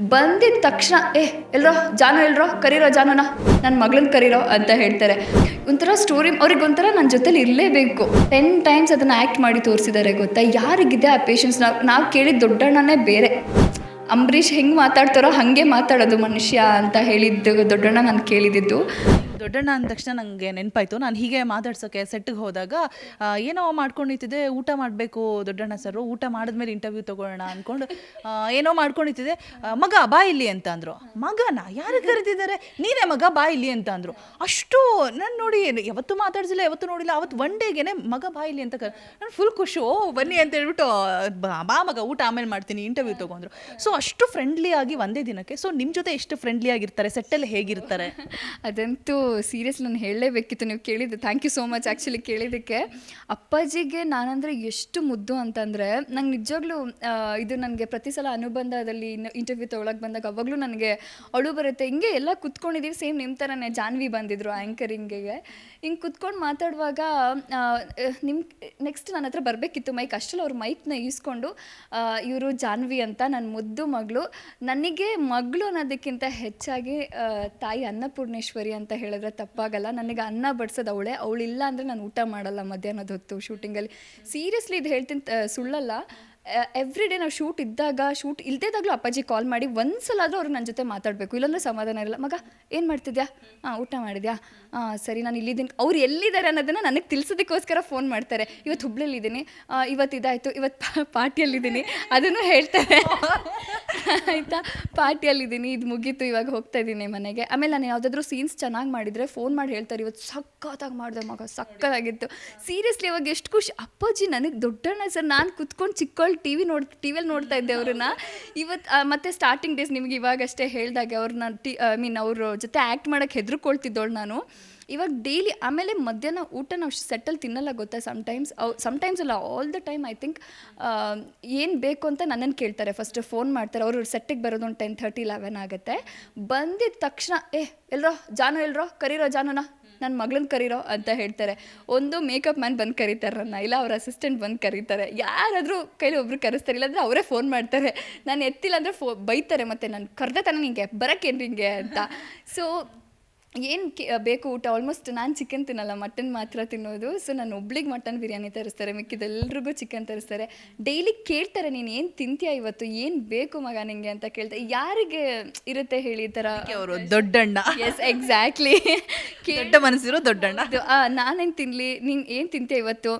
ಬಂದಿದ ತಕ್ಷಣ, ಏ, ಎಲ್ರೋ, ಜಾನು ಎಲ್ರೋ, ಕರೀರೋ ಜಾನುನ ನನ್ನ ಮಗಳನ್ನ ಕರೀರೋ ಅಂತ ಹೇಳ್ತಾರೆ. ಒಂಥರ ಸ್ಟೋರಿ ಅವ್ರಿಗೆ ಒಂಥರ ನನ್ನ ಜೊತೆಲಿ ಇರಲೇಬೇಕು. ಟೆನ್ ಟೈಮ್ಸ್ ಅದನ್ನು ಆ್ಯಕ್ಟ್ ಮಾಡಿ ತೋರಿಸಿದ್ದಾರೆ ಗೊತ್ತಾ? ಯಾರಿಗಿದೆ ಆ ಪೇಷನ್ಸ್ ನಾವು ನಾವು ಕೇಳಿದ ದೊಡ್ಡಣ್ಣನೇ ಬೇರೆ. ಅಂಬರೀಷ್ ಹೆಂಗೆ ಮಾತಾಡ್ತಾರೋ ಹಾಗೆ ಮಾತಾಡೋದು ಮನುಷ್ಯ ಅಂತ ಹೇಳಿದ್ದು ದೊಡ್ಡಣ್ಣ ನಾನು ಕೇಳಿದ್ದು ದೊಡ್ಡಣ್ಣ ಅಂದ ತಕ್ಷಣ ನನಗೆ ನೆನಪಾಯ್ತು. ನಾನು ಹೀಗೆ ಮಾತಾಡ್ಸೋಕ್ಕೆ ಸೆಟ್ಟಿಗೆ ಹೋದಾಗ ಏನೋ ಮಾಡ್ಕೊಂಡಿತ್ತಿದೆ ಊಟ ಮಾಡಬೇಕು ದೊಡ್ಡಣ್ಣ ಸರು ಊಟ ಮಾಡಿದ್ಮೇಲೆ ಇಂಟರ್ವ್ಯೂ ತೊಗೊಳ್ಳೋಣ ಅಂದ್ಕೊಂಡು ಏನೋ ಮಾಡ್ಕೊಂಡಿತ್ತಿದೆ ಆ, ಮಗ ಬಾ ಇಲ್ಲಿ ಅಂತ ಅಂದರು. ಮಗನ? ಯಾರು ಕರೆದಿದ್ದಾರೆ ನೀನೇ ಮಗ ಬಾ ಇಲ್ಲಿ ಅಂತ ಅಂದರು. ಅಷ್ಟು ನಾನು ನೋಡಿ ಯಾವತ್ತೂ ಮಾತಾಡ್ಸಿಲ್ಲ ಯಾವತ್ತೂ ನೋಡಿಲ್ಲ ಅವತ್ತು ಒನ್ ಡೇಗೆನೆ ಮಗ ಬಾ ಇಲ್ಲಿ ಅಂತ ಕರ್ ನಾನು ಫುಲ್ ಖುಷಿ ಓ ಬನ್ನಿ ಅಂತ ಹೇಳ್ಬಿಟ್ಟು ಬಾ ಮಗ ಊಟ ಆಮೇಲೆ ಮಾಡ್ತೀನಿ ಇಂಟರ್ವ್ಯೂ ತೊಗೊಂಡ್ರು ಸೊ ಅಷ್ಟು ಫ್ರೆಂಡ್ಲಿ ಆಗಿ ಒಂದೇ ದಿನಕ್ಕೆ ಸೊ ನಿಮ್ಮ ಜೊತೆ ಎಷ್ಟು ಫ್ರೆಂಡ್ಲಿ ಆಗಿರ್ತಾರೆ ಸೆಟ್ಟಲ್ಲಿ ಹೇಗಿರ್ತಾರೆ? ಅದಂತೂ ಸೀರಿಯಸ್ ನಾನು ಹೇಳಲೇಬೇಕಿತ್ತು. ನೀವು ಕೇಳಿದ್ದು. Thank you so much actually ಕೇಳಿದ್ದಕ್ಕೆ. ಅಪ್ಪಾಜಿಗೆ ನಾನಂದರೆ ಎಷ್ಟು ಮುದ್ದು ಅಂತಂದರೆ, ನಂಗೆ ನಿಜವಾಗ್ಲೂ ಇದು ನನಗೆ ಪ್ರತಿ ಸಲ ಅನುಬಂಧದಲ್ಲಿ ಇಂಟರ್ವ್ಯೂ ತೊಗೊಳಕ್ಕೆ ಬಂದಾಗ ಅವಾಗಲೂ ನನಗೆ ಅಳು ಬರುತ್ತೆ. ಹಿಂಗೆ ಎಲ್ಲ ಕುತ್ಕೊಂಡಿದ್ದೀವಿ ಸೇಮ್ ನಿಮ್ಮ ಥರನೇ ಜಾನ್ವಿ ಬಂದಿದ್ರು ಆ್ಯಂಕರಿಂಗಿಗೆ ಹಿಂಗೆ ಕುತ್ಕೊಂಡು ಮಾತಾಡುವಾಗ ನಿಮ್ಮ ನೆಕ್ಸ್ಟ್ ನನ್ನ ಹತ್ರ ಬರಬೇಕಿತ್ತು ಮೈಕ್ ಅಷ್ಟರಲ್ಲಿ ಅವ್ರ ಮೈಕ್ನ ಈಸ್ಕೊಂಡು ಇವರು ಜಾನ್ವಿ ಅಂತ ನನ್ನ ಮುದ್ದು ಮಗಳು. ನನಗೆ ಮಗಳು ಅನ್ನೋದಕ್ಕಿಂತ ಹೆಚ್ಚಾಗಿ ತಾಯಿ ಅನ್ನಪೂರ್ಣೇಶ್ವರಿ ಅಂತ ಹೇಳಿದ್ರೆ ತಪ್ಪಾಗಲ್ಲ. ನನಗೆ ಅನ್ನ ಬಡ್ಸೋದು ಅವಳೆ. ಅವಳಿಲ್ಲ ಅಂದರೆ ನಾನು ಊಟ ಮಾಡಲ್ಲ ಮಧ್ಯಾಹ್ನದ ಹೊತ್ತು ಶೂಟಿಂಗಲ್ಲಿ ಸೀರಿಯಸ್ಲಿ ಇದು ಹೇಳ್ತೀನಿ ಸುಳ್ಳಲ್ಲ. ಎವ್ರಿ ಡೇ ನಾವು ಶೂಟ್ ಇದ್ದಾಗ, ಶೂಟ್ ಇಲ್ದೇದಾಗಲೂ ಅಪ್ಪಾಜಿ ಕಾಲ್ ಮಾಡಿ ಒಂದ್ಸಲ ಆದರೂ ಅವ್ರು ನನ್ನ ಜೊತೆ ಮಾತಾಡಬೇಕು. ಇಲ್ಲಾಂದ್ರೆ ಸಮಾಧಾನ ಇರಲ್ಲ. ಮಗ, ಏನು ಮಾಡ್ತಿದ್ಯಾ? ಹಾಂ ಊಟ ಮಾಡಿದ್ಯಾ? ಹಾಂ ಸರಿ, ನಾನು ಇಲ್ಲಿದ್ದೀನಿ. ಅವ್ರು ಎಲ್ಲಿದ್ದಾರೆ ಅನ್ನೋದನ್ನು ನನಗೆ ತಿಳಿಸೋದಕ್ಕೋಸ್ಕರ ಫೋನ್ ಮಾಡ್ತಾರೆ. ಇವತ್ತು ಹುಬ್ಳಲ್ಲಿದ್ದೀನಿ ಇವತ್ತು ಇದಾಯಿತು. ಇವತ್ತು ಪಾರ್ಟಿಯಲ್ಲಿದ್ದೀನಿ. ಅದನ್ನು ಹೇಳ್ತಾರೆ. ಆಯಿತಾ? ಪಾರ್ಟಿಯಲ್ಲಿದ್ದೀನಿ. ಇದು ಮುಗೀತು. ಇವಾಗ ಹೋಗ್ತಾ ಇದ್ದೀನಿ ಮನೆಗೆ. ಆಮೇಲೆ ನಾನು ಯಾವುದಾದ್ರೂ ಸೀನ್ಸ್ ಚೆನ್ನಾಗಿ ಮಾಡಿದರೆ ಫೋನ್ ಮಾಡಿ ಹೇಳ್ತಾರೆ. ಇವತ್ತು ಸಕ್ಕತ್ತಾಗಿ ಮಾಡಿದೆ ಮಗ, ಸಕ್ಕತ್ತಾಗಿತ್ತು. ಸೀರಿಯಸ್ಲಿ ಇವಾಗ ಎಷ್ಟು ಖುಷಿ. ಅಪ್ಪಾಜಿ ನನಗೆ ದೊಡ್ಡಣ್ಣ ಸರ್, ನಾನು ಕುತ್ಕೊಂಡು ಚಿಕ್ಕವಳು ಟಿ ವಿ ನೋಡಿ ಟಿ ವಿಯಲ್ಲಿ ನೋಡ್ತಾ ಇದ್ದೆ ಅವ್ರನ್ನ. ಇವತ್ತು ಮತ್ತೆ ಸ್ಟಾರ್ಟಿಂಗ್ ಡೇಸ್ ನಿಮ್ಗೆ ಇವಾಗಷ್ಟೇ ಹೇಳಿದಾಗೆ ಅವ್ರನ್ನ ಟಿ ಐ ಮೀನ್ ಅವ್ರ ಜೊತೆ ಆ್ಯಕ್ಟ್ ಮಾಡೋಕ್ಕೆ ಹೆದರ್ಕೊಳ್ತಿದ್ದವಳು ನಾನು. ಇವಾಗ ಡೈಲಿ ಆಮೇಲೆ ಮಧ್ಯಾಹ್ನ ಊಟ ನಾವು ಸೆಟ್ಟಲ್ಲಿ ತಿನ್ನಲ್ಲ ಗೊತ್ತಾ ಸಮ್ಟೈಮ್ಸ್ ಅವು ಸಮ್ಟೈಮ್ಸ್ ಅಲ್ಲ all the time I think ಏನು ಬೇಕು ಅಂತ ನನ್ನನ್ನು ಕೇಳ್ತಾರೆ. ಫಸ್ಟ್ ಫೋನ್ ಮಾಡ್ತಾರೆ. ಅವರು ಸೆಟ್ಟಿಗೆ ಬರೋದು ಒಂದು ಟೆನ್ ಥರ್ಟಿ ಲೆವೆನ್ ಆಗುತ್ತೆ. ಬಂದಿದ ತಕ್ಷಣ, ಏ, ಎಲ್ರೋ? ಜಾನು ಎಲ್ರೋ? ಕರೀರೋ ಜಾನುನ? ನನ್ನ ಮಗಳನ್ನ ಕರೀರೋ ಅಂತ ಹೇಳ್ತಾರೆ. ಒಂದು ಮೇಕಪ್ ಮ್ಯಾನ್ ಬಂದು ಕರೀತಾರೆ ನನ್ನ ಇಲ್ಲ ಅವ್ರ ಅಸಿಸ್ಟೆಂಟ್ ಬಂದು ಕರೀತಾರೆ. ಯಾರಾದರೂ ಕೈಲಿ ಒಬ್ರು ಕರೆಸ್ತಾರೆ, ಇಲ್ಲಾಂದರೆ ಅವರೇ ಫೋನ್ ಮಾಡ್ತಾರೆ. ನಾನು ಎತ್ತಿಲ್ಲ ಅಂದರೆ ಫೋ, ಬೈತಾರೆ ಮತ್ತು ನಾನು ಕರೆದ ತಾನೆ ನಿಂಗೆ ಬರೋಕ್ಕೇನು ಹಿಂಗೆ ಅಂತ. ಸೊ ಏನು ಬೇಕು ಊಟ? ಆಲ್ಮೋಸ್ಟ್ ನಾನು ಚಿಕನ್ ತಿನ್ನಲ್ಲ ಮಟನ್ ಮಾತ್ರ ತಿನ್ನೋದು. ಸೊ ನಾನು ಒಬ್ಳಿಗೆ ಮಟನ್ ಬಿರಿಯಾನಿ ತರಿಸ್ತಾರೆ ಮಿಕ್ಕಿದೆಲ್ರಿಗೂ ಚಿಕನ್ ತರಿಸ್ತಾರೆ. ಡೈಲಿ ಕೇಳ್ತಾರೆ ನೀನು ಏನು ತಿಂತೀಯ ಇವತ್ತು? ಏನು ಬೇಕು ಮಗ ನಿಂಗೆ? ಅಂತ ಕೇಳ್ತಾರೆ ಯಾರಿಗೆ ಇರುತ್ತೆ ಹೇಳಿ ಈ ಥರ ಅವರು ದೊಡ್ಡಣ್ಣ. ಎಸ್ ಎಕ್ಸಾಕ್ಟ್ಲಿ ದೊಡ್ಡ ಮನಸ್ಸಿರೋ ದೊಡ್ಡಣ್ಣ. ನಾನೇನು ತಿನ್ನಲಿ ನೀನು ಏನು ತಿಂತೀಯ ಇವತ್ತು?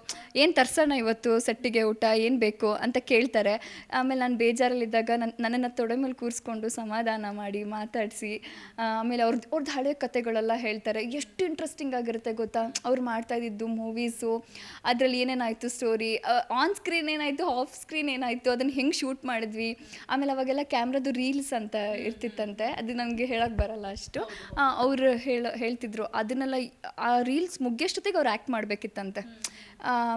ಏನು ತರ್ಸೋಣ ಇವತ್ತು ಸೆಟ್ಟಿಗೆ ಊಟ? ಏನು ಬೇಕು? ಅಂತ ಕೇಳ್ತಾರೆ. ಆಮೇಲೆ ನಾನು ಬೇಜಾರಲ್ಲಿದ್ದಾಗ ನನ್ನ ನನ್ನನ್ನು ತೊಡೆ ಮೇಲೆ ಕೂರಿಸ್ಕೊಂಡು ಸಮಾಧಾನ ಮಾಡಿ ಮಾತಾಡಿಸಿ ಆಮೇಲೆ ಅವ್ರದ್ದು ಅವ್ರದ್ದು ಹಳೆ ಕತೆಗಳೆಲ್ಲ ಹೇಳ್ತಾರೆ. ಎಷ್ಟು ಇಂಟ್ರೆಸ್ಟಿಂಗ್ ಆಗಿರುತ್ತೆ ಗೊತ್ತಾ? ಅವ್ರು ಮಾಡ್ತಾ ಇದ್ದಿದ್ದು ಮೂವೀಸು ಅದರಲ್ಲಿ ಏನೇನಾಯಿತು ಸ್ಟೋರಿ ಆನ್ ಸ್ಕ್ರೀನ್ ಏನಾಯಿತು ಆಫ್ ಸ್ಕ್ರೀನ್ ಏನಾಯಿತು, ಅದನ್ನು ಹೆಂಗೆ ಶೂಟ್ ಮಾಡಿದ್ವಿ? ಆಮೇಲೆ ಅವಾಗೆಲ್ಲ ಕ್ಯಾಮ್ರದ್ದು ರೀಲ್ಸ್ ಅಂತ ಇರ್ತಿತ್ತಂತೆ. ಅದು ನನಗೆ ಹೇಳೋಕ್ಕೆ ಬರಲ್ಲ ಅಷ್ಟು. ಅವರು ಹೇಳ, ಹೇಳ್ತಿದ್ರು. ಅದನ್ನೆಲ್ಲ, ಆ ರೀಲ್ಸ್ ಮುಗಿಯೋಷ್ಟೊತ್ತಿಗೆ ಅವ್ರು ಆ್ಯಕ್ಟ್ ಮಾಡಬೇಕಿತ್ತಂತೆ.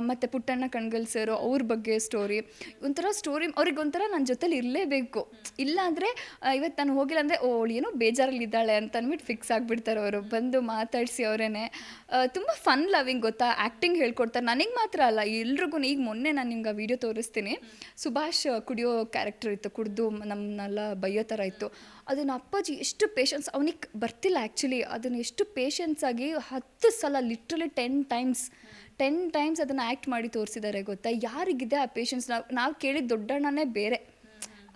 ಮತ್ತು ಪುಟ್ಟಣ್ಣ ಕಣ್ಗಲ್ ಸರ್ ಅವ್ರ ಬಗ್ಗೆ ಸ್ಟೋರಿ ಒಂಥರ ಸ್ಟೋರಿ ಅವ್ರಿಗೆ ಒಂಥರ ನನ್ನ ಜೊತೇಲಿ ಇರಲೇಬೇಕು. ಇಲ್ಲ ಅಂದರೆ ಇವತ್ತು ನಾನು ಹೋಗಿಲ್ಲ ಅಂದರೆ, ಓ ಏನೋ ಬೇಜಾರಲ್ಲಿದ್ದಾಳೆ ಅಂತ ಅಂದ್ಬಿಟ್ಟು ಫಿಕ್ಸ್ ಆಗಿಬಿಡ್ತಾರೆ ಅವರು. ಬಂದು ಮಾತಾಡಿಸಿ ಅವರೇ ತುಂಬ ಫನ್ ಲವಿಂಗ್ ಗೊತ್ತಾ? ಆ್ಯಕ್ಟಿಂಗ್ ಹೇಳ್ಕೊಡ್ತಾರೆ. ನನಗೆ ಮಾತ್ರ ಅಲ್ಲ, ಎಲ್ರಿಗೂ ಈಗ ಮೊನ್ನೆ ನಾನು ನಿಮ್ಗೆ ಆ ವಿಡಿಯೋ ತೋರಿಸ್ತೀನಿ. ಸುಭಾಷ್ ಕುಡಿಯೋ ಕ್ಯಾರೆಕ್ಟರ್ ಇತ್ತು, ಕುಡಿದು ನಮ್ಮನ್ನೆಲ್ಲ ಬೈಯೋ ಥರ ಇತ್ತು. ಅದನ್ನು ಅಪ್ಪಾಜಿ ಎಷ್ಟು ಪೇಷನ್ಸ್ ಅವನಿಗೆ ಬರ್ತಿಲ್ಲ ಆ್ಯಕ್ಚುಲಿ ಅದನ್ನು ಎಷ್ಟು ಪೇಷನ್ಸಾಗಿ ಹತ್ತು ಸಲ literally ten times ten times ಅದನ್ನು ಆ್ಯಕ್ಟ್ ಮಾಡಿ ತೋರಿಸಿದ್ದಾರೆ ಗೊತ್ತಾ? ಯಾರಿಗಿದೆ ಆ ಪೇಷನ್ಸ್ ನಾವು ನಾವು ಕೇಳಿದ ದೊಡ್ಡಣ್ಣನೇ ಬೇರೆ.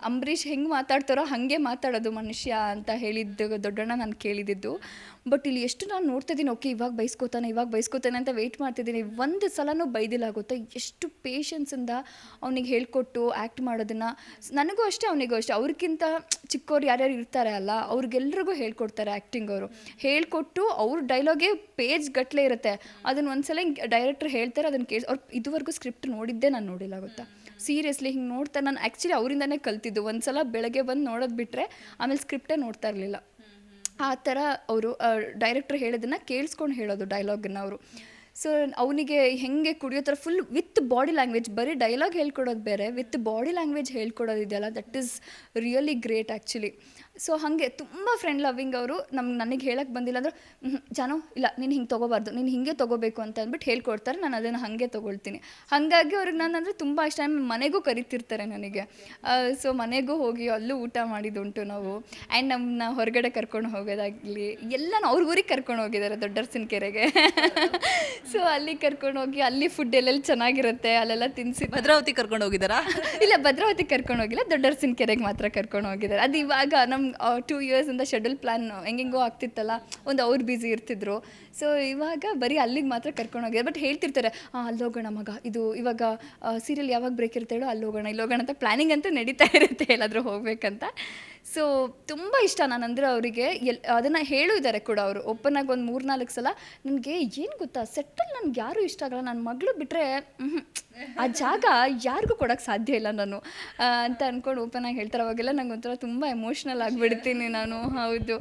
ಅಂಬರೀಷ್ ಹೆಂಗೆ ಮಾತಾಡ್ತಾರೋ ಹಾಗೆ ಮಾತಾಡೋದು ಮನುಷ್ಯ ಅಂತ ಹೇಳಿದ್ದು ದೊಡ್ಡಣ್ಣ ನಾನು ಕೇಳಿದ್ದು ಬಟ್ ಇಲ್ಲಿ ಎಷ್ಟು ನಾನು ನೋಡ್ತಾ ಇದ್ದೀನಿ ಓಕೆ ಇವಾಗ ಬೈಸ್ಕೋತಾನೆ ಇವಾಗ ಬೈಸ್ಕೋತಾನೆ ಅಂತ ವೆಯ್ಟ್ ಮಾಡ್ತಿದ್ದೀನಿ ಒಂದು ಸಲನೂ ಬೈದಿಲ್ಲ ಆಗುತ್ತೆ ಎಷ್ಟು ಪೇಷನ್ಸಿಂದ ಅವನಿಗೆ ಹೇಳ್ಕೊಟ್ಟು ಆ್ಯಕ್ಟ್ ಮಾಡೋದನ್ನು. ನನಗೂ ಅಷ್ಟೇ ಅವನಿಗೂ ಅಷ್ಟೇ. ಅವ್ರಿಗಿಂತ ಚಿಕ್ಕವ್ರು ಯಾರ್ಯಾರು ಇರ್ತಾರೆ ಅಲ್ಲ, ಅವ್ರಿಗೆಲ್ರಿಗೂ ಹೇಳ್ಕೊಡ್ತಾರೆ ಆ್ಯಕ್ಟಿಂಗ್ ಅವರು. ಹೇಳ್ಕೊಟ್ಟು ಅವ್ರ ಡೈಲಾಗೇ ಪೇಜ್ ಗಟ್ಟಲೆ ಇರುತ್ತೆ. ಅದನ್ನು ಒಂದ್ಸಲ ಡೈರೆಕ್ಟ್ರ್ ಹೇಳ್ತಾರೆ, ಅದನ್ನು ಕೇಳಿ ಅವ್ರು ಇದುವರೆಗೂ ಸ್ಕ್ರಿಪ್ಟ್ ನೋಡಿದ್ದೇ ನಾನು ನೋಡಿಲ್ಲ ಗೊತ್ತಾ. ಸೀರಿಯಸ್ಲಿ ಹಿಂಗೆ ನೋಡ್ತಾ ನಾನು ಆ್ಯಕ್ಚುಲಿ ಅವರಿಂದನೇ ಕಲ್ತಿದ್ದು. ಒಂದು ಸಲ ಬೆಳಗ್ಗೆ ಬಂದು ನೋಡೋದು ಬಿಟ್ಟರೆ ಆಮೇಲೆ ಸ್ಕ್ರಿಪ್ಟೇ ನೋಡ್ತಾ ಇರಲಿಲ್ಲ. ಆ ಥರ ಅವರು ಡೈರೆಕ್ಟ್ರ್ ಹೇಳೋದನ್ನ ಕೇಳಿಸ್ಕೊಂಡು ಹೇಳೋದು ಡೈಲಾಗನ್ನು ಅವರು. ಸೊ ಅವನಿಗೆ ಹೆಂಗೆ ಕುಡಿಯೋ ಥರ ಫುಲ್ ವಿತ್ ಬಾಡಿ ಲ್ಯಾಂಗ್ವೇಜ್ ಬರೀ ಡೈಲಾಗ್ ಹೇಳ್ಕೊಡೋದು ಬೇರೆ ವಿತ್ ಬಾಡಿ ಲ್ಯಾಂಗ್ವೇಜ್ ಹೇಳ್ಕೊಡೋದು ಇದೆಯಲ್ಲ that is really great actually so ಹಾಗೆ ತುಂಬ ಫ್ರೆಂಡ್ ಲವ್ವಿಂಗ್ ಅವರು. ನಮ್ಗೆ ನನಗೆ ಹೇಳಕ್ಕೆ ಬಂದಿಲ್ಲ ಅಂದ್ರೆ ಜಾನೋ ಇಲ್ಲ ನೀನು ಹಿಂಗೆ ತೊಗೋಬಾರ್ದು ನೀನು ಹಿಂಗೆ ತೊಗೋಬೇಕು ಅಂತ ಅಂದ್ಬಿಟ್ಟು ಹೇಳ್ಕೊಡ್ತಾರೆ. ನಾನು ಅದನ್ನು ಹಾಗೆ ತೊಗೊಳ್ತೀನಿ. ಹಾಗಾಗಿ ಅವ್ರಿಗೆ ನಾನು ಅಂದರೆ ತುಂಬ ಇಷ್ಟ. ಮನೆಗೂ ಕರಿತಿರ್ತಾರೆ ನನಗೆ. ಸೊ ಮನೆಗೂ ಹೋಗಿ ಅಲ್ಲೂ ಊಟ ಮಾಡಿದುಂಟು ನಾವು. ಆ್ಯಂಡ್ ನಮ್ಮನ್ನ ಹೊರಗಡೆ ಕರ್ಕೊಂಡು ಹೋಗೋದಾಗಲಿ ಎಲ್ಲನೂ ಅವ್ರ ಊರಿಗೆ ಕರ್ಕೊಂಡು ಹೋಗಿದ್ದಾರೆ ದೊಡ್ಡರ್ಸಿನ ಕೆರೆಗೆ. ಸೊ ಅಲ್ಲಿ ಕರ್ಕೊಂಡು ಹೋಗಿ ಅಲ್ಲಿ ಫುಡ್ ಎಲ್ಲೆಲ್ಲಿ ಚೆನ್ನಾಗಿರುತ್ತೆ ಅಲ್ಲೆಲ್ಲ ತಿನ್ನಿಸಿ ಭದ್ರಾವತಿ ಕರ್ಕೊಂಡು ಹೋಗಿದ್ದಾರಾ ಇಲ್ಲ ಭದ್ರಾವತಿ ಕರ್ಕೊಂಡು ಹೋಗಿಲ್ಲ ದೊಡ್ಡರ್ಸಿನ ಕೆರೆಗೆ ಮಾತ್ರ ಕರ್ಕೊಂಡು ಹೋಗಿದ್ದಾರೆ ಅದು ಇವಾಗ ನಮ್ಮ ಟೂ ಇಯರ್ಸಿಂದ ಶೆಡ್ಯೂಲ್ ಪ್ಲಾನ್ ಹೆಂಗೆಂಗೋ ಆಗ್ತಿತ್ತಲ್ಲ, ಒಂದು ಅವ್ರು ಬ್ಯುಸಿ ಇರ್ತಿದ್ರು. ಸೊ ಇವಾಗ ಬರೀ ಅಲ್ಲಿಗೆ ಮಾತ್ರ ಕರ್ಕೊಂಡು ಹೋಗಿದೆ ಬಟ್ ಹೇಳ್ತಿರ್ತಾರೆ ಅಲ್ಲಿ ಹೋಗೋಣ ಮಗ, ಇದು ಇವಾಗ ಸೀರಿಯಲ್ ಯಾವಾಗ ಬ್ರೇಕ್ ಇರ್ತೇಳೋ ಅಲ್ಲಿ ಹೋಗೋಣ, ಇಲ್ಲಿ ಹೋಗೋಣ ಅಂತ ಪ್ಲಾನಿಂಗ್ ಅಂತೂ ನಡೀತಾ ಇರುತ್ತೆ, ಎಲ್ಲಾದರೂ ಹೋಗ್ಬೇಕಂತ. ಸೊ ತುಂಬ ಇಷ್ಟ ನಾನಂದ್ರೆ ಅವರಿಗೆ. ಎಲ್, ಅದನ್ನು ಹೇಳಿದ್ದಾರೆ ಕೂಡ ಅವರು. ಓಪನ್ ಆಗಿ ಒಂದು ಮೂರ್ನಾಲ್ಕು ಸಲ ನನಗೆ ಏನು ಗೊತ್ತಾ? ಸೆಟ್ಟಲ್ಲಿ ನನಗೆ ಯಾರೂ ಇಷ್ಟ ಆಗಲ್ಲ. ನನ್ನ ಮಗಳು ಬಿಟ್ಟರೆ ಆ ಜಾಗ ಯಾರಿಗೂ ಕೊಡೋಕ್ಕೆ ಸಾಧ್ಯ ಇಲ್ಲ ನಾನು. ಅಂತ ಅಂದ್ಕೊಂಡು ಓಪನ್ ಆಗಿ ಹೇಳ್ತಾರೆ. ಅವಾಗೆಲ್ಲ ನಂಗೆ ಒಂಥರ ತುಂಬ ಎಮೋಷ್ನಲ್ ಆಗಿಬಿಡ್ತೀನಿ ನಾನು. ಹೌದು.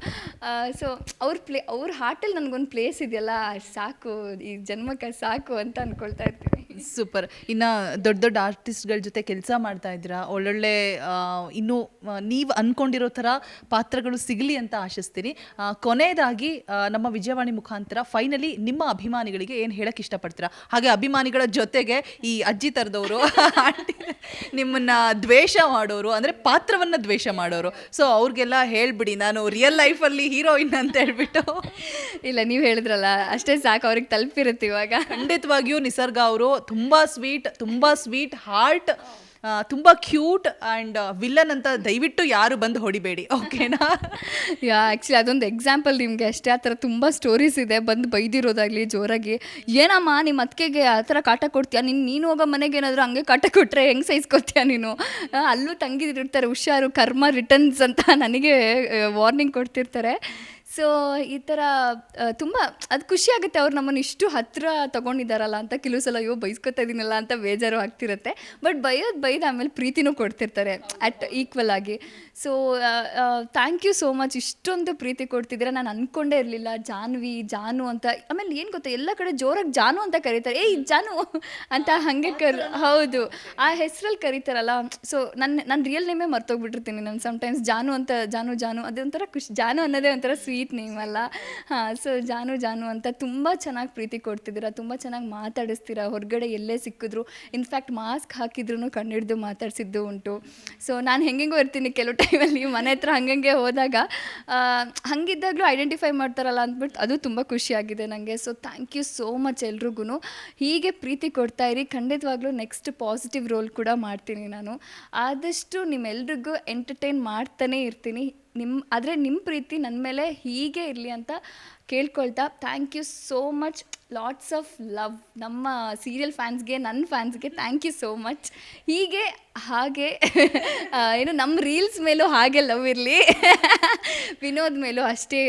ಸೊ ಅವ್ರ ಪ್ಲೇ, ಅವ್ರ ಹಾರ್ಟಲ್ಲಿ ನನಗೊಂದು ಪ್ಲೇಸ್ ಇದೆಯಲ್ಲ ಸಾಕು. ಈ ಜನ್ಮಕ್ಕೆ ಸಾಕು ಅಂತ ಅಂದ್ಕೊಳ್ತಾ ಇರ್ತೀನಿ. ಸೂಪರ್ ಇನ್ನು ದೊಡ್ಡ ದೊಡ್ಡ ಆರ್ಟಿಸ್ಟ್ಗಳ ಜೊತೆ ಕೆಲಸ ಮಾಡ್ತಾ ಇದ್ದೀರಾ? ಒಳ್ಳೊಳ್ಳೆ ಇನ್ನೂ ನೀವು ಅನ್ಕೊಂಡಿರೋ ಥರ ಪಾತ್ರಗಳು ಸಿಗಲಿ ಅಂತ ಆಶಿಸ್ತೀನಿ. ಕೊನೆಯದಾಗಿ ನಮ್ಮ ವಿಜಯವಾಣಿ ಮುಖಾಂತರ ಫೈನಲಿ ನಿಮ್ಮ ಅಭಿಮಾನಿಗಳಿಗೆ ಏನು ಹೇಳಕ್ಕೆ ಇಷ್ಟಪಡ್ತೀರಾ? ಹಾಗೆ ಅಭಿಮಾನಿಗಳ ಜೊತೆಗೆ ಈ ಅಜ್ಜಿ ಥರದವರು ನಿಮ್ಮನ್ನ ದ್ವೇಷ ಮಾಡೋರು ಅಂದರೆ ಪಾತ್ರವನ್ನು ದ್ವೇಷ ಮಾಡೋರು. ಸೊ ಅವ್ರಿಗೆಲ್ಲ ಹೇಳ್ಬಿಡಿ ನಾನು ರಿಯಲ್ ಲೈಫಲ್ಲಿ ಹೀರೋಯಿನ್ ಅಂತ ಹೇಳ್ಬಿಟ್ಟು. ಇಲ್ಲ ನೀವು ಹೇಳಿದ್ರಲ್ಲ ಅಷ್ಟೇ ಸಾಕು ಅವ್ರಿಗೆ ತಲುಪಿರುತ್ತೆ ಇವಾಗ. ಖಂಡಿತವಾಗಿಯೂ ನಿಸರ್ಗ ಅವರು ತುಂಬ ಸ್ವೀಟ್ ತುಂಬ ಸ್ವೀಟ್ ಹಾರ್ಟ್ ತುಂಬ ಕ್ಯೂಟ್ ಆ್ಯಂಡ್ ವಿಲ್ಲನ್ ಅಂತ ದಯವಿಟ್ಟು ಯಾರು ಬಂದು ಹೊಡಿಬೇಡಿ, ಓಕೆನಾ? ಯಾ ಆ್ಯಕ್ಚುಲಿ ಅದೊಂದು ಎಕ್ಸಾಂಪಲ್ ನಿಮಗೆ ಅಷ್ಟೇ, ಆ ಥರ ತುಂಬ ಸ್ಟೋರೀಸ್ ಇದೆ, ಬಂದು ಬೈದಿರೋದಾಗಲಿ ಜೋರಾಗಿ. ಏನಮ್ಮ ನಿಮ್ಮ ಅತ್ತಿಗೆಗೆ ಆ ಥರ ಕಾಟ ಕೊಡ್ತೀಯಾ? ನೀನು ನೀನು ಹೋಗೋ ಮನೆಗೆ ಏನಾದರೂ ಹಂಗೆ ಕಾಟ ಕೊಟ್ಟರೆ ಹೆಂಗೆ ಸಹಿಸ್ಕೊತೀಯ ನೀನು? ಅಲ್ಲೂ ತಂಗಿದಿರ್ತಾರೆ ಹುಷಾರು, ಕರ್ಮ ರಿಟರ್ನ್ಸ್ ಅಂತ ನನಗೆ ವಾರ್ನಿಂಗ್ ಕೊಡ್ತಿರ್ತಾರೆ. ಸೊ ಈ ಥರ ತುಂಬ, ಅದು ಖುಷಿ ಆಗುತ್ತೆ ಅವ್ರು ನಮ್ಮನ್ನು ಇಷ್ಟು ಹತ್ತಿರ ತೊಗೊಂಡಿದ್ದಾರಲ್ಲ ಅಂತ ಕೆಲವು ಸಲ ಅಯ್ಯೋ ಬೈಸ್ಕೊತಾ ಇದ್ದೀನಲ್ಲ ಅಂತ ಬೇಜಾರು ಆಗ್ತಿರುತ್ತೆ. ಬಟ್ ಬೈಯೋದು ಬೈದು ಆಮೇಲೆ ಪ್ರೀತಿನೂ ಕೊಡ್ತಿರ್ತಾರೆ ಅಟ್ ಈಕ್ವಲ್ ಆಗಿ. So thank you so much ಇಷ್ಟೊಂದು ಪ್ರೀತಿ ಕೊಡ್ತಿದ್ದೀರಾ? ನಾನು ಅಂದ್ಕೊಂಡೇ ಇರಲಿಲ್ಲ. ಜಾನ್ವಿ, ಜಾನು ಅಂತ, ಆಮೇಲೆ ಏನು ಗೊತ್ತಾ, ಎಲ್ಲ ಕಡೆ ಜೋರಾಗಿ ಜಾನು ಅಂತ ಕರೀತಾರೆ. ಏಯ್, ಜಾನು ಅಂತ ಹಾಗೆ ಕರ್, ಹೌದು. ಆ ಹೆಸರಲ್ಲಿ ಕರೀತಾರಲ್ಲ. ಸೊ ನನ್ನ ನನ್ನ ರಿಯಲ್ ನೇಮೇ ಮರ್ತೋಗ್ಬಿಟ್ಟಿರ್ತೀನಿ. ನಾನು ಸಮ್ಟೈಮ್ಸ್ ಜಾನು ಅಂತ, ಜಾನು ಜಾನು, ಅದೊಂಥರ ಖುಷಿ, ಜಾನು ಅನ್ನೋದೇ ಒಂಥರ ಸ್ವೀಟ್ ನೇಮ್ ಅಲ್ಲ. ಹಾಂ ಸೊ ಜಾನು ಜಾನು ಅಂತ ತುಂಬ ಚೆನ್ನಾಗಿ ಪ್ರೀತಿ ಕೊಡ್ತಿದ್ದೀರಾ, ತುಂಬ ಚೆನ್ನಾಗಿ ಮಾತಾಡಿಸ್ತೀರಾ, ಹೊರಗಡೆ ಎಲ್ಲೇ ಸಿಕ್ಕಿದ್ರು ಇನ್ಫ್ಯಾಕ್ಟ್ ಮಾಸ್ಕ್ ಹಾಕಿದ್ರು ಕಣ್ಣಿಡ್ದು ಮಾತಾಡಿಸಿದ್ದು ಉಂಟು. ಸೊ ನಾನು ಹೆಂಗೆಂಗೋ ಇರ್ತೀನಿ ಕೆಲವು ಟೈಮಲ್ಲಿ ಮನೆ ಹತ್ರ ಹಂಗಂಗೆ ಹೋದಾಗ ಹಂಗಿದ್ದಾಗಲೂ ಐಡೆಂಟಿಫೈ ಮಾಡ್ತಾರಲ್ಲ ಅಂದ್ಬಿಟ್ಟು ಅದು ತುಂಬ ಖುಷಿಯಾಗಿದೆ ನನಗೆ so thank you so much ಎಲ್ರಿಗೂ ಹೀಗೆ ಪ್ರೀತಿ ಕೊಡ್ತಾ ಇರಿ, ಖಂಡಿತವಾಗ್ಲೂ ನೆಕ್ಸ್ಟ್ ಪಾಸಿಟಿವ್ ರೋಲ್ ಕೂಡ ಮಾಡ್ತೀನಿ ನಾನು. ಆದಷ್ಟು ನಿಮ್ಮೆಲ್ರಿಗೂ ಎಂಟರ್ಟೈನ್ ಮಾಡ್ತಾನೇ ಇರ್ತೀನಿ. ನಿಮ್ಮ ಆದರೆ ನಿಮ್ಮ ಪ್ರೀತಿ ನನ್ನ ಮೇಲೆ ಹೀಗೆ ಇರಲಿ ಅಂತ ಕೇಳ್ಕೊಳ್ತಾ thank you so much lots of love ನಮ್ಮ ಸೀರಿಯಲ್ ಫ್ಯಾನ್ಸ್ಗೆ ನನ್ನ ಫ್ಯಾನ್ಸ್ಗೆ ಥ್ಯಾಂಕ್ ಯು ಸೋ ಮಚ್ ಹೀಗೆ, ಹಾಗೆ ಏನು ನಮ್ಮ ರೀಲ್ಸ್ ಮೇಲೂ ಹಾಗೆ ಲವ್ ಇರಲಿ. ವಿನೋದ್ ಮೇಲೂ ಅಷ್ಟೇ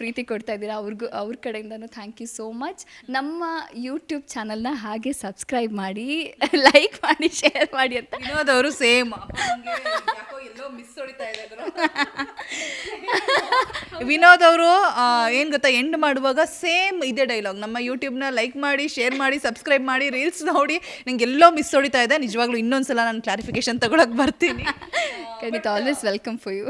ಪ್ರೀತಿ ಕೊಡ್ತಾ ಇದ್ದೀರಾ? ಅವ್ರಿಗೂ ಅವ್ರ ಕಡೆಯಿಂದನೂ ಥ್ಯಾಂಕ್ ಯು ಸೋ ಮಚ್ ನಮ್ಮ ಯೂಟ್ಯೂಬ್ ಚಾನಲ್ನ ಹಾಗೆ ಸಬ್ಸ್ಕ್ರೈಬ್ ಮಾಡಿ ಲೈಕ್ ಮಾಡಿ ಶೇರ್ ಮಾಡಿ ಅಂತ. ವಿನೋದ್ ಅವರು ಸೇಮ್ ಮಿಸ್ ಹೊಡಿತಾ ವಿನೋದ್ ಅವರು ಏನು ಗೊತ್ತಾ ಎಂಡ್ ಮಾಡುವಾಗ ಸೇಮ್ ಇದೇ ಡೈಲಾಗ್ ನಮ್ಮ ಯೂಟ್ಯೂಬ್ನ ಲೈಕ್ ಮಾಡಿ ಶೇರ್ ಮಾಡಿ ಸಬ್ಸ್ಕ್ರೈಬ್ ಮಾಡಿ ರೀಲ್ಸ್ ನೋಡಿ ನಂಗೆ ಎಲ್ಲೋ ಮಿಸ್ ಹೊಡಿತಾ ಇದೆ. ನಿಜವಾಗ್ಲೂ ಇನ್ನೊಂದ್ಸಲ ನಾನು ಕ್ಲಾರಿಫಿಕೇಶನ್ ತಗೊಳಕ್ ಬರ್ತೀನಿ. ಖಂಡಿತ ಆಲ್ವೇಸ್ ವೆಲ್ಕಮ್ ಫಾರ್ ಯು